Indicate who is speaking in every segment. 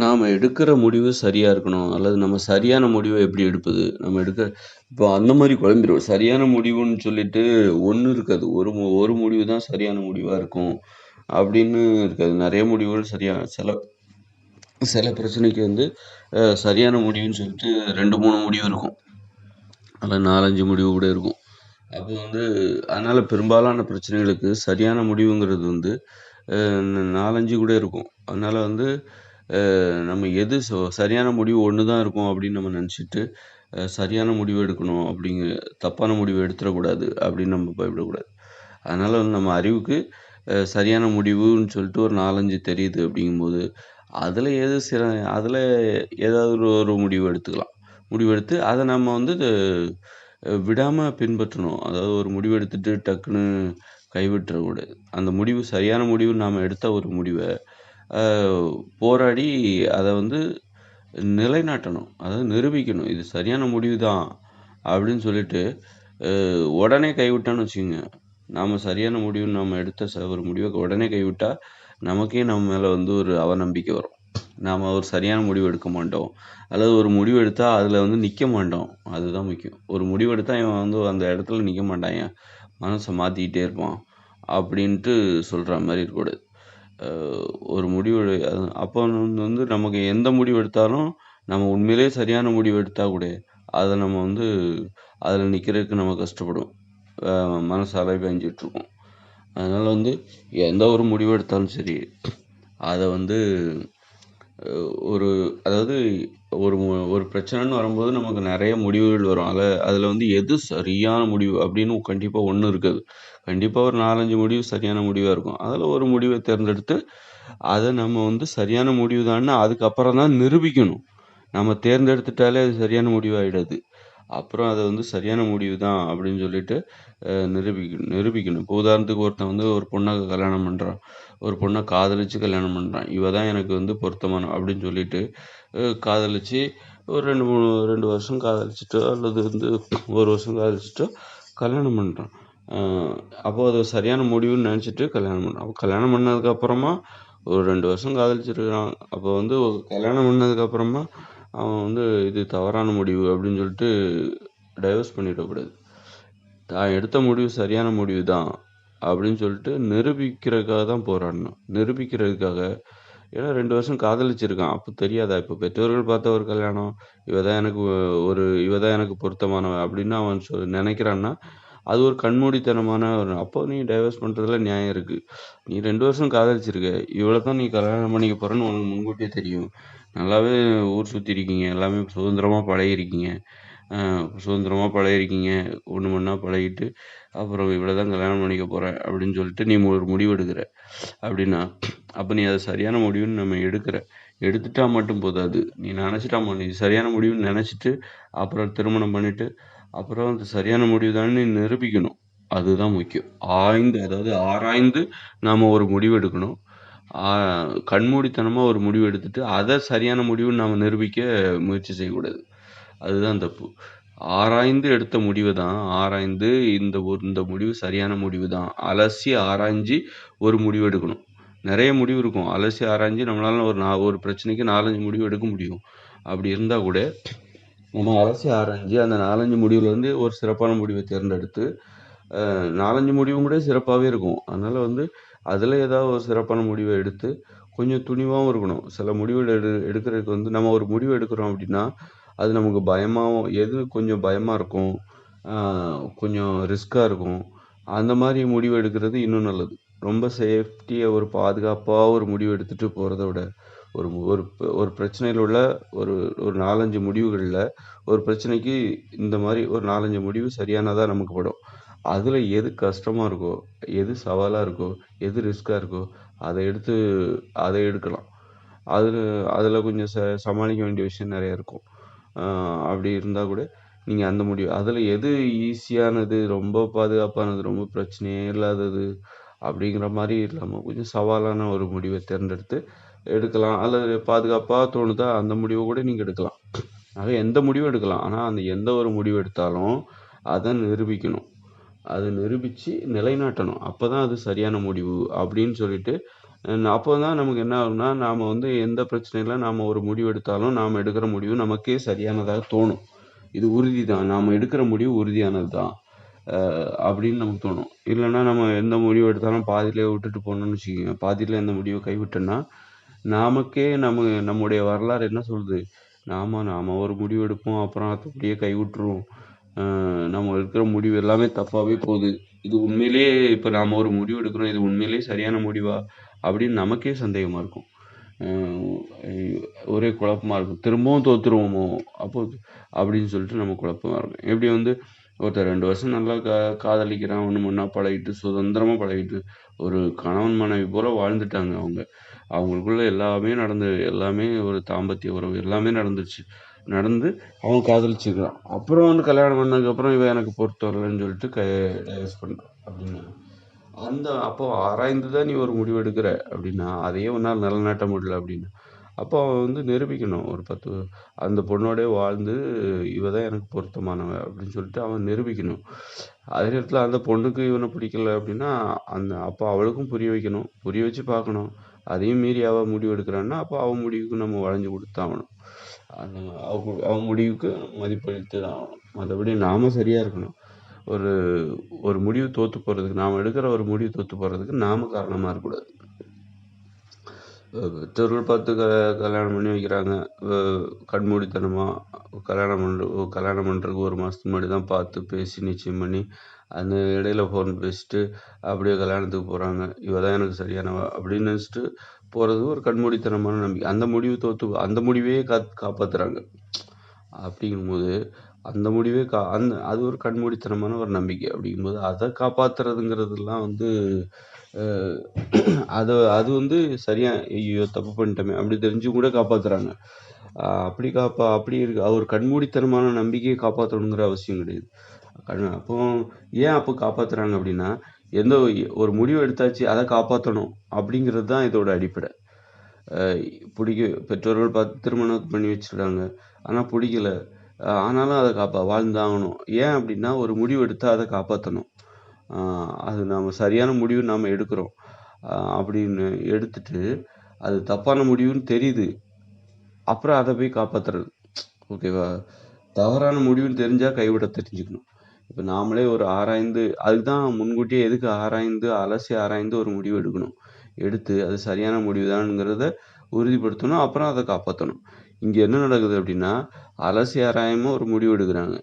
Speaker 1: நாம் எடுக்கிற முடிவு சரியாக இருக்கணும். அல்லது நம்ம சரியான முடிவை எப்படி எடுப்பது? நம்ம எடுக்க இப்போ அந்த மாதிரி குழம்பிடுவோம். சரியான முடிவுன்னு சொல்லிட்டு ஒன்று இருக்காது. ஒரு மு ஒரு முடிவு தான் சரியான முடிவாக இருக்கும். அப்படின்னு இருக்காது. நிறைய முடிவுகள் சரியாக சில சில பிரச்சனைக்கு வந்து சரியான முடிவுன்னு சொல்லிட்டு ரெண்டு மூணு முடிவு இருக்கும். அதில் நாலஞ்சு முடிவு கூட இருக்கும். அப்போ வந்து அதனால் பெரும்பாலான பிரச்சனைகளுக்கு சரியான முடிவுங்கிறது வந்து நாலஞ்சு கூட இருக்கும். அதனால் வந்து நம்ம எது சரியான முடிவு ஒன்று தான் இருக்கும் அப்படின்னு நம்ம நினச்சிட்டு சரியான முடிவு எடுக்கணும் அப்படிங்க தப்பான முடிவு எடுத்துடக்கூடாது அப்படின்னு நம்ம பயப்படக்கூடாது. அதனால் வந்து நம்ம அறிவுக்கு சரியான முடிவுன்னு சொல்லிட்டு ஒரு நாலஞ்சு தெரியுது அப்படிங்கும்போது அதில் எது சிற அதில் ஏதாவது ஒரு ஒரு முடிவு எடுத்துக்கலாம். முடிவெடுத்து அதை நம்ம வந்து விடாமல் பின்பற்றணும். அதாவது ஒரு முடிவு எடுத்துட்டு டக்குன்னு கைவிட்டுறக்கூடாது. அந்த முடிவு சரியான முடிவு நாம் எடுத்த ஒரு முடிவை போராடி அதை வந்து நிலைநாட்டணும். அதாவது நிரூபிக்கணும். இது சரியான முடிவு தான் அப்படின்னு சொல்லிட்டு உடனே கைவிட்டான்னு வச்சுக்கோங்க. நாம் சரியான முடிவு நம்ம எடுத்த ஒரு முடிவை உடனே கைவிட்டா நமக்கே நம்ம மேலே வந்து ஒரு அவநம்பிக்கை வரும். நாம் ஒரு சரியான முடிவு எடுக்க மாட்டோம். அல்லது ஒரு முடிவு எடுத்தால் அதில் வந்து நிற்க மாட்டோம். அதுதான் முக்கியம். ஒரு முடிவு எடுத்தால் இவன் வந்து அந்த இடத்துல நிற்க மாட்டான். மனசை மாற்றிக்கிட்டே இருப்பான். அப்படின்ட்டு சொல்கிற மாதிரி இருக்கக்கூடாது. ஒரு முடிவு அப்போ வந்து நமக்கு எந்த முடிவு எடுத்தாலும் நம்ம உண்மையிலேயே சரியான முடிவு எடுத்தால் கூட அதை நம்ம வந்து அதில் நிற்கிறதுக்கு நம்ம கஷ்டப்படும். அஹ் மனசு அதனால் வந்து எந்த ஒரு முடிவு எடுத்தாலும் சரி அதை வந்து ஒரு அதாவது ஒரு ஒரு பிரச்சனைன்னு வரும்போது நமக்கு நிறைய முடிவுகள் வரும். அதில் அதில் வந்து எது சரியான முடிவு அப்படின்னு கண்டிப்பாக ஒன்று இருக்காது. கண்டிப்பாக ஒரு நாலஞ்சு முடிவு சரியான முடிவாக இருக்கும். அதில் ஒரு முடிவை தேர்ந்தெடுத்து அதை நம்ம வந்து சரியான முடிவு தான்னு அதுக்கப்புறம் தான் நிரூபிக்கணும். நம்ம தேர்ந்தெடுத்துட்டாலே அது சரியான முடிவாயிடாது. அப்புறம் அதை வந்து சரியான முடிவு தான் அப்படின்னு சொல்லிட்டு நிரூபிக்கணும் நிரூபிக்கணும். இப்போ உதாரணத்துக்கு ஒருத்தன் வந்து ஒரு பொண்ணை கல்யாணம் பண்ணுறான் ஒரு பொண்ணை காதலிச்சு கல்யாணம் பண்ணுறான் இவ தான் எனக்கு வந்து பொருத்தமான அப்படின்னு சொல்லிட்டு காதலிச்சு ஒரு ரெண்டு மூணு ரெண்டு வருஷம் காதலிச்சிட்டோ அல்லது வந்து ஒரு வருஷம் காதலிச்சிட்டோ கல்யாணம் பண்ணுறான் அப்போ அது சரியான முடிவுன்னு நினச்சிட்டு கல்யாணம் பண்ணுறான் அப்போ கல்யாணம் பண்ணதுக்கப்புறமா ஒரு ரெண்டு வருஷம் காதலிச்சிருக்கிறான். அப்போ வந்து கல்யாணம் பண்ணதுக்கப்புறமா அவன் வந்து இது தவறான முடிவு அப்படின்னு சொல்லிட்டு டைவர்ஸ் பண்ணிடக்கூடாது. தான் எடுத்த முடிவு சரியான முடிவு தான் அப்படின்னு சொல்லிட்டு நிரூபிக்கிறதுக்காக தான் போராடணும். நிரூபிக்கிறதுக்காக. ஏன்னா ரெண்டு வருஷம் காதலிச்சிருக்கான். அப்போ தெரியாதா? இப்போ பெற்றோர்கள் பார்த்த ஒரு கல்யாணம். இவ தான் எனக்கு ஒரு இவ தான் எனக்கு பொருத்தமானவ அப்படின்னு அவன் சொ நினைக்கிறான்னா அது ஒரு கண்மூடித்தனமான ஒரு அப்போ நீ டைவர்ஸ் பண்ணுறதுல நியாயம் இருக்குது நீ ரெண்டு வருஷம் காதலிச்சிருக்க. இவ்வளோ தான் நீ கல்யாணம் பண்ணிக்க போகிறேன்னு உனக்கு முன்கூட்டியே தெரியும். நல்லாவே ஊர் சுற்றி இருக்கீங்க. எல்லாமே சுதந்திரமாக பழகிருக்கீங்க. சுதந்திரமாக பழகிருக்கீங்க. ஒன்று மண்ணா பழகிட்டு அப்புறம் இவ்வளோ தான் கல்யாணம் பண்ணிக்க போகிறேன் அப்படின்னு சொல்லிட்டு நீ ஒரு முடிவு எடுக்கிற அப்படின்னா அப்போ நீ அதை சரியான முடிவுன்னு நம்ம எடுக்கிற. எடுத்துட்டா மட்டும் போதாது. நீ நினச்சிட்டா நீ சரியான முடிவுன்னு நினச்சிட்டு அப்புறம் திருமணம் பண்ணிவிட்டு அப்புறம் அது சரியான முடிவு தானே நிரூபிக்கணும். அதுதான் முக்கியம். ஆய்ந்து அதாவது ஆராய்ந்து நாம் ஒரு முடிவு எடுக்கணும். கண்மூடித்தனமாக ஒரு முடிவு எடுத்துட்டு அதை சரியான முடிவுன்னு நாம் நிரூபிக்க முயற்சி செய்யக்கூடாது. அதுதான் தப்பு. ஆராய்ந்து எடுத்த முடிவு தான். ஆராய்ந்து இந்த ஒரு இந்த முடிவு சரியான முடிவு தான். அலசி ஆராய்ஞ்சு ஒரு முடிவு எடுக்கணும். நிறைய முடிவு இருக்கும். அலசி ஆராய்ஞ்சு நம்மளால ஒரு நா ஒரு பிரச்சனைக்கு நாலஞ்சு முடிவு எடுக்க முடியும். அப்படி இருந்தால் கூட நம்ம அலசி ஆராய்ஞ்சு அந்த நாலஞ்சு முடிவுலேருந்து ஒரு சிறப்பான முடிவை தேர்ந்தெடுத்து நாலஞ்சு முடிவும் கூட சிறப்பாகவே இருக்கும். அதனால் வந்து அதில் ஏதாவது ஒரு சிறப்பான முடிவை எடுத்து கொஞ்சம் துணிவாகவும் இருக்கணும். சில முடிவுகள் எடு எடுக்கிறதுக்கு வந்து நம்ம ஒரு முடிவு எடுக்கிறோம் அப்படின்னா அது நமக்கு பயமாகவும் எது கொஞ்சம் பயமாக இருக்கும் கொஞ்சம் ரிஸ்க்காக இருக்கும். அந்த மாதிரி முடிவு எடுக்கிறது இன்னும் நல்லது. ரொம்ப சேஃப்டியாக ஒரு பாதுகாப்பாக ஒரு முடிவு எடுத்துகிட்டு போகிறத விட ஒரு ஒரு ஒரு பிரச்சனையில் உள்ள ஒரு ஒரு நாலஞ்சு முடிவுகளில் ஒரு பிரச்சனைக்கு இந்த மாதிரி ஒரு நாலஞ்சு முடிவு சரியானதாக நமக்கு படும். அதில் எது கஷ்டமாக இருக்கோ எது சவாலாக இருக்கோ எது ரிஸ்க்காக இருக்கோ அதை எடுத்து அதை எடுக்கலாம். அதில் அதில் கொஞ்சம் ச சமாளிக்க வேண்டிய விஷயம் நிறைய இருக்கும். அப்படி இருந்தால் கூட நீங்கள் அந்த முடிவு அதில் எது ஈஸியானது ரொம்ப பாதுகாப்பானது ரொம்ப பிரச்சனையே இல்லாதது அப்படிங்கிற மாதிரி இல்லாமல் கொஞ்சம் சவாலான ஒரு முடிவை தேர்ந்தெடுத்து எடுக்கலாம் அல்லது பாதுகாப்பாக தோணுதா அந்த முடிவை கூட நீங்கள் எடுக்கலாம். ஆக எந்த முடிவும் எடுக்கலாம். ஆனால் அந்த எந்த ஒரு முடிவு எடுத்தாலும் அதை நிரூபிக்கணும். அதை நிரூபித்து நிலைநாட்டணும். அப்போ தான் அது சரியான முடிவு அப்படின்னு சொல்லிட்டு அப்போ தான் நமக்கு என்ன ஆகும்னா நாம் வந்து எந்த பிரச்சனையில் நாம் ஒரு முடிவு எடுத்தாலும் நாம் எடுக்கிற முடிவு நமக்கே சரியானதாக தோணும். இது உறுதி தான் நாம் எடுக்கிற முடிவு உறுதியானது தான் அப்படின்னு நமக்கு தோணும். இல்லைன்னா நம்ம எந்த முடிவு எடுத்தாலும் பாதியிலே விட்டுட்டு போனோம்னு வச்சுக்கோங்க. பாதியில் எந்த முடிவை கைவிட்டோன்னா நமக்கே நம்ம நம்முடைய வரலாறு என்ன சொல்லுது? நாம நாம ஒரு முடிவு எடுப்போம் அப்புறம் அதை அப்படியே கைவிட்டுருவோம் நம்ம எடுக்கிற முடிவு எல்லாமே தப்பாகவே போகுது. இது உண்மையிலேயே இப்போ நாம் ஒரு முடிவு எடுக்கிறோம் இது உண்மையிலேயே சரியான முடிவா? அப்படின்னு நமக்கே சந்தேகமாக இருக்கும். ஒரே குழப்பமாக இருக்கும். திரும்பவும் தோற்றுருவோமோ அப்போ அப்படின்னு சொல்லிட்டு நம்ம குழப்பமாக இருக்கும். எப்படி வந்து ஒருத்தர் ரெண்டு வருஷம் நல்லா கா காதலிக்கிறான் ஒன்று ஒன்றா பழகிட்டு சுதந்திரமாக பழகிட்டு ஒரு கணவன் மனைவி போல் வாழ்ந்துட்டாங்க அவங்க. அவங்களுக்குள்ள எல்லாமே நடந்து எல்லாமே ஒரு தாம்பத்திய உறவு எல்லாமே நடந்துச்சு. நடந்து அவன் காதலிச்சுக்கிறான். அப்புறம் வந்து கல்யாணம் பண்ணதுக்கப்புறம் இவன் எனக்கு பொறுத்து வரலன்னு சொல்லிட்டு க டைவர்ஸ் பண்ணுறான் அப்படின்னு அந்த அப்போ ஆராய்ந்து தான் நீ ஒரு முடிவு எடுக்கிற அப்படின்னா அதையே உன்னால் நிலநாட்ட முடியல அப்படின்னு அப்போ அவன் வந்து நிரூபிக்கணும். ஒரு பத்து அந்த பொண்ணோடே வாழ்ந்து இவ தான் எனக்கு பொருத்தமானவன் அப்படின்னு சொல்லிட்டு அவன் நிரூபிக்கணும். அதே நேரத்தில் அந்த பொண்ணுக்கு இவனை பிடிக்கல அப்படின்னா அந்த அப்போ அவளுக்கும் புரிய வைக்கணும். புரிய வச்சு பார்க்கணும். அதையும் மீறி அவள் முடிவு எடுக்கிறான்னா அப்போ அவன் முடிவுக்கு நம்ம வளைஞ்சு கொடுத்தாகணும் அந்த அவன் முடிவுக்கு மதிப்பளித்து தான் ஆகணும். மற்றபடி நாம சரியாக இருக்கணும். ஒரு ஒரு முடிவு தோற்று போகிறதுக்கு நாம் எடுக்கிற ஒரு முடிவு தோற்று போகிறதுக்கு நாம காரணமாக இருக்கக்கூடாது பெற்றோர்கள் பார்த்து க கல்யாணம் பண்ணி வைக்கிறாங்க. கண்மூடித்தனமாக கல்யாணம் பண்ணுற கல்யாணம் பண்ணுறதுக்கு ஒரு மாதத்துக்கு முன்னாடி தான் பார்த்து பேசி நிச்சயம் பண்ணி அந்த இடையில ஃபோன் பேசிட்டு அப்படியே கல்யாணத்துக்கு போகிறாங்க இவ தான் எனக்கு சரியானவா அப்படின்னு நினச்சிட்டு போகிறது ஒரு கண்மூடித்தனமான நம்பிக்கை. அந்த முடிவு தோற்று அந்த முடிவே கா காப்பாற்றுறாங்க அப்படிங்கும்போது அந்த முடிவே கா அந்த அது ஒரு கண்மூடித்தனமான ஒரு நம்பிக்கை அப்படிங்கும்போது அதை காப்பாற்றுறதுங்கிறதுலாம் வந்து அதை அது வந்து சரியாக ஐயோ தப்பு பண்ணிட்டோமே அப்படி தெரிஞ்சு கூட காப்பாற்றுறாங்க அப்படி காப்பா அப்படி இருக்கு அவர் கண்மூடித்தனமான நம்பிக்கையை காப்பாற்றணுங்கிற அவசியம் கிடையாது. கண் அப்போ ஏன் அப்போ காப்பாற்றுறாங்க அப்படின்னா எந்த ஒரு முடிவு எடுத்தாச்சு அதை காப்பாற்றணும் அப்படிங்கிறது தான் இதோட அடிப்படை. பிடிக்க பெற்றோர்கள் பார்த்து திருமணம் பண்ணி வச்சுருக்காங்க ஆனால் பிடிக்கல. ஆனாலும் அதை காப்பா வாழ்ந்தாகணும். ஏன் அப்படின்னா ஒரு முடிவு எடுத்தால் அதை காப்பாற்றணும் அது நாம் சரியான முடிவு நாம் எடுக்கிறோம். அப்படின்னு எடுத்துட்டு அது தப்பான முடிவுன்னு தெரியுது. அப்புறம் அதை போய் காப்பாற்றுறது ஓகேவா தவறான முடிவுன்னு தெரிஞ்சால் கைவிட தெரிஞ்சுக்கணும். இப்போ நாமளே ஒரு ஆராய்ந்து அதுதான் முன்கூட்டியே எதுக்கு ஆராய்ந்து அலசி ஆராய்ந்து ஒரு முடிவு எடுக்கணும். எடுத்து அது சரியான முடிவு தானுங்கிறத உறுதிப்படுத்தணும் அப்புறம் அதை காப்பாற்றணும் இங்கே என்ன நடக்குது அப்படின்னா அலசி ஆராயமாக ஒரு முடிவு எடுக்கிறாங்க.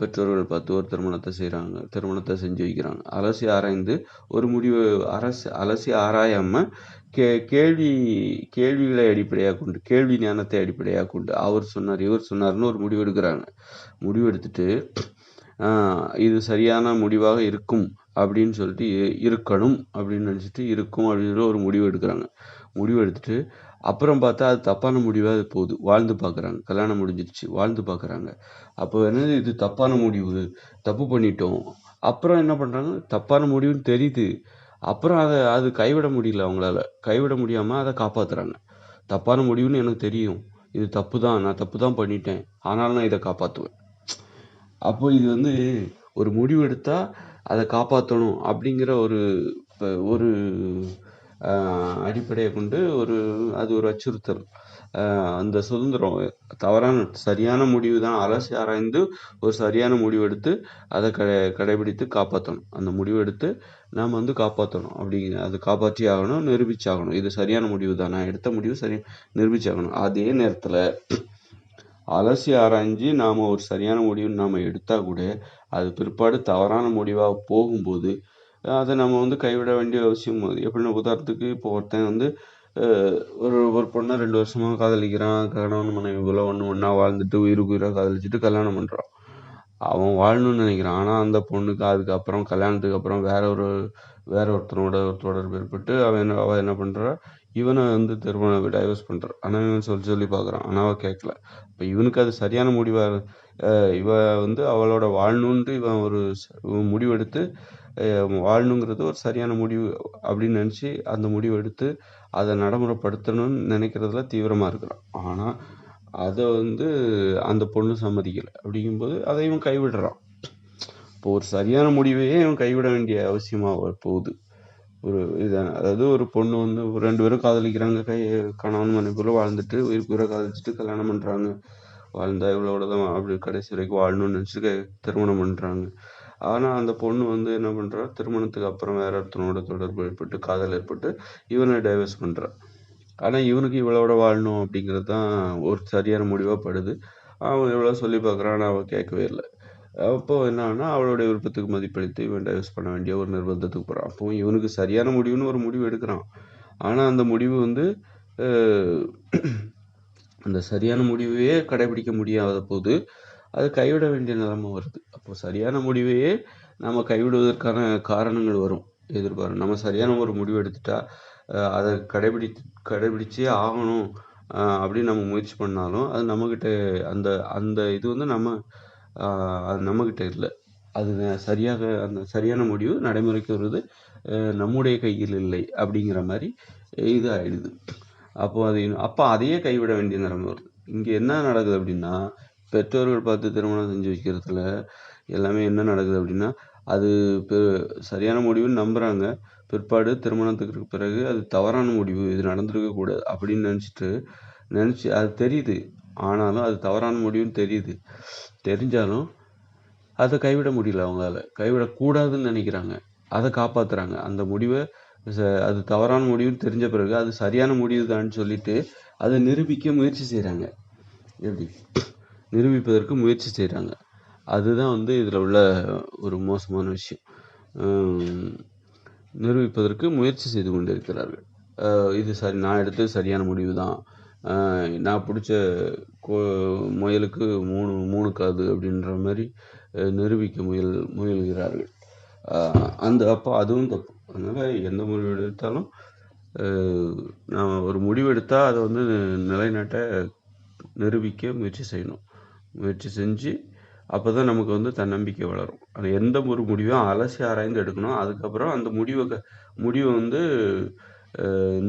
Speaker 1: பெற்றோர்கள் பார்த்து ஒரு திருமணத்தை செய்கிறாங்க திருமணத்தை செஞ்சு வைக்கிறாங்க. அலசி ஆராய்ந்து ஒரு முடிவு அரசு அலசி ஆராயாமல் கே கேள்வி கேள்விகளை அடிப்படையாக கொண்டு கேள்வி ஞானத்தை அடிப்படையாக கொண்டு அவர் சொன்னார் இவர் சொன்னார்னு ஒரு முடிவு எடுக்கிறாங்க. முடிவு எடுத்துட்டு இது சரியான முடிவாக இருக்கும் அப்படின்னு சொல்லிட்டு இருக்கணும் அப்படின்னு நினச்சிட்டு இருக்கும் அப்படின்ற ஒரு முடிவு எடுக்கிறாங்க. முடிவு எடுத்துட்டு அப்புறம் பார்த்தா அது தப்பான முடிவாக அது போகுது. வாழ்ந்து பார்க்குறாங்க. கல்யாணம் முடிஞ்சிருச்சு. வாழ்ந்து பார்க்குறாங்க. அப்போ என்னது இது தப்பான முடிவு? தப்பு பண்ணிட்டோம். அப்புறம் என்ன பண்ணுறாங்க தப்பான முடிவுன்னு தெரியுது. அப்புறம் அதை அது கைவிட முடியல அவங்களால. கைவிட முடியாமல் அதை காப்பாற்றுறாங்க தப்பான முடிவுன்னு எனக்கு தெரியும். இது தப்பு தான். நான் தப்பு தான் பண்ணிட்டேன். ஆனாலும் நான் இதை காப்பாற்றுவேன் அப்போ இது வந்து ஒரு முடிவு எடுத்தால் அதை காப்பாற்றணும் அப்படிங்கிற ஒரு ஒரு அடிப்படையை கொண்டு ஒரு அது ஒரு அச்சுறுத்தல். அந்த சுதந்திரம் தவறான சரியான முடிவு தான் அலசி ஆராய்ந்து ஒரு சரியான முடிவெடுத்து அதை கடை கடைபிடித்து காப்பாற்றணும் அந்த முடிவெடுத்து நாம் வந்து காப்பாற்றணும் அப்படி அது காப்பாற்றி ஆகணும் நிரூபிச்சாகணும். இது சரியான முடிவு தான் நான் எடுத்த முடிவு சரி நிரூபிச்சாகணும். அதே நேரத்தில் அலசி ஆராய்ஞ்சு நாம் ஒரு சரியான முடிவு நாம் எடுத்தால் கூட அது பிற்பாடு தவறான முடிவாக போகும்போது அதை நம்ம வந்து கைவிட வேண்டிய அவசியம் எப்படின்னா உதாரணத்துக்கு இப்போ ஒருத்தன் வந்து ஒரு ஒரு பொண்ணை ரெண்டு வருஷமாக காதலிக்கிறான். கணவன் மனைவி போல் ஒன்று ஒன்றா வாழ்ந்துட்டு உயிருக்கு உயிராக காதலிச்சுட்டு கல்யாணம் பண்ணுறான் அவன் வாழணும்னு நினைக்கிறான். ஆனால் அந்த பொண்ணுக்கு அதுக்கப்புறம் கல்யாணத்துக்கு அப்புறம் வேற ஒரு வேற ஒருத்தனோட ஒரு தொடர்பு ஏற்பட்டு அவன் என்ன அவள் என்ன பண்ணுறா இவனை வந்து திருமணம் டைவர்ஸ் பண்ணுறான் ஆனால் இவன் சொல்லி சொல்லி பார்க்குறான். ஆனால் அவள் கேட்கல. இப்போ இவனுக்கு அது சரியான முடிவாக இவ வந்து அவளோட வாழணுன்ட்டு இவன் ஒரு முடிவெடுத்து வாழணுங்கிறது ஒரு சரியான முடிவு அப்படின்னு நினச்சி அந்த முடிவு எடுத்து அதை நடைமுறைப்படுத்தணும்னு நினைக்கிறதுல தீவிரமாக இருக்கிறான். ஆனால் அதை வந்து அந்த பொண்ணு சம்மதிக்கலை. அப்படிங்கும்போது அதை இவன் கைவிடுறான். இப்போ ஒரு சரியான முடிவையே இவன் கைவிட வேண்டிய அவசியமாக போகுது. ஒரு இதான அதாவது ஒரு பொண்ணு வந்து ஒரு ரெண்டு பேரும் காதலிக்கிறாங்க. கை கணவன் மனைவிக்குள்ள வாழ்ந்துட்டு உயிருக்கு காதலிச்சுட்டு கல்யாணம் பண்ணுறாங்க வாழ்ந்தா இவ்வளோட தான் அப்படி கடைசி வரைக்கும் வாழணும்னு நினச்சிட்டு திருமணம் பண்ணுறாங்க ஆனால் அந்த பொண்ணு வந்து என்ன பண்ணுறா திருமணத்துக்கு அப்புறம் வேற ஒருத்தனோட தொடர்பு ஏற்பட்டு காதல் ஏற்பட்டு இவனை டைவர்ஸ் பண்ணுறா ஆனால் இவனுக்கு இவளோட வாழணும் அப்படிங்கிறது தான் ஒரு சரியான முடிவாக படுது. அவன் எவ்வளோ சொல்லி பார்க்குறான் ஆனால் அவள் கேட்கவே இல்லை. அப்போ என்னன்னா அவளுடைய விருப்பத்துக்கு மதிப்பளித்து இவன் டைவர்ஸ் பண்ண வேண்டிய ஒரு நிர்பந்தத்துக்கு போகிறான் அப்போ இவனுக்கு சரியான முடிவுன்னு ஒரு முடிவு எடுக்கிறான். ஆனால் அந்த முடிவு வந்து அந்த சரியான முடிவையே கடைபிடிக்க முடியாத போது அது கைவிட வேண்டிய நிலைமை வருது. அப்போ சரியான முடிவையே நம்ம கைவிடுவதற்கான காரணங்கள் வரும். எதிர்பார்க்கும் நம்ம சரியான ஒரு முடிவு எடுத்துட்டா அதை கடைபிடி கடைபிடிச்சே ஆகணும் அப்படின்னு நம்ம முயற்சி பண்ணாலும் அது நம்மக்கிட்ட அந்த அந்த இது வந்து நம்ம அது நம்மக்கிட்ட இல்லை. அது சரியாக அந்த சரியான முடிவு நடைமுறைக்கு வருது. நம்முடைய கையில் இல்லை அப்படிங்கிற மாதிரி இது ஆயிடுது அப்போ அது அப்போ அதையே கைவிட வேண்டிய நிலைமை வருது. இங்கே என்ன நடக்குது அப்படின்னா பெற்றோர்கள் பார்த்து திருமணம் செஞ்சு வைக்கிறதுல எல்லாமே என்ன நடக்குது அப்படின்னா அது பெ- சரியான முடிவுன்னு நம்புகிறாங்க பிற்பாடு திருமணத்துக்கு பிறகு அது தவறான முடிவு இது நடந்திருக்கக்கூடாது அப்படின்னு நினச்சிட்டு நினச்சி அது தெரியுது. ஆனாலும் அது தவறான முடிவுன்னு தெரியுது. தெரிஞ்சாலும் அதை கைவிட முடியல அவங்களால. கைவிடக்கூடாதுன்னு நினைக்கிறாங்க. அதை காப்பாத்துறாங்க. அந்த முடிவை ச- அது தவறான முடிவுன்னு தெரிஞ்ச பிறகு அது சரியான முடிவு சொல்லிட்டு அதை நிரூபிக்க முயற்சி செய்கிறாங்க எப்படி? நிரூபிப்பதற்கு முயற்சி செய்கிறாங்க அதுதான் வந்து இதில் உள்ள ஒரு மோசமான விஷயம். நிரூபிப்பதற்கு முயற்சி செய்து கொண்டிருக்கிறார்கள். இது சரி நான் எடுத்தது சரியான முடிவு தான் நான் பிடிச்ச கோ முயலுக்கு மூணு மூணு காது அப்படின்ற மாதிரி நிரூபிக்க முயல் முயல்கிறார்கள். அந்த அப்போ அதுவும் தப்பு. அதனால் எந்த முடிவு எடுத்தாலும் நான் ஒரு முடிவு எடுத்தால் அதை வந்து நிலைநாட்ட நிரூபிக்க முயற்சி செய்யணும். முயற்சி செஞ்சு அப்போ தான் நமக்கு வந்து தன்னம்பிக்கை வளரும். அது எந்த ஒரு முடிவும் அலசி ஆராய்ந்து எடுக்கணும். அதுக்கப்புறம் அந்த முடிவை க- முடிவை வந்து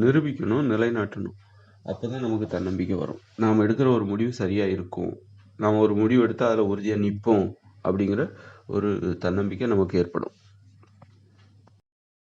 Speaker 1: நிரூபிக்கணும் நிலைநாட்டணும். அப்போ தான் நமக்கு தன்னம்பிக்கை வரும். நாம் எடுக்கிற ஒரு முடிவு சரியாக இருக்கும். நாம் ஒரு முடிவு எடுத்தால் அதில் உறுதியாக நிற்போம் அப்படிங்கிற ஒரு தன்னம்பிக்கை நமக்கு ஏற்படும்.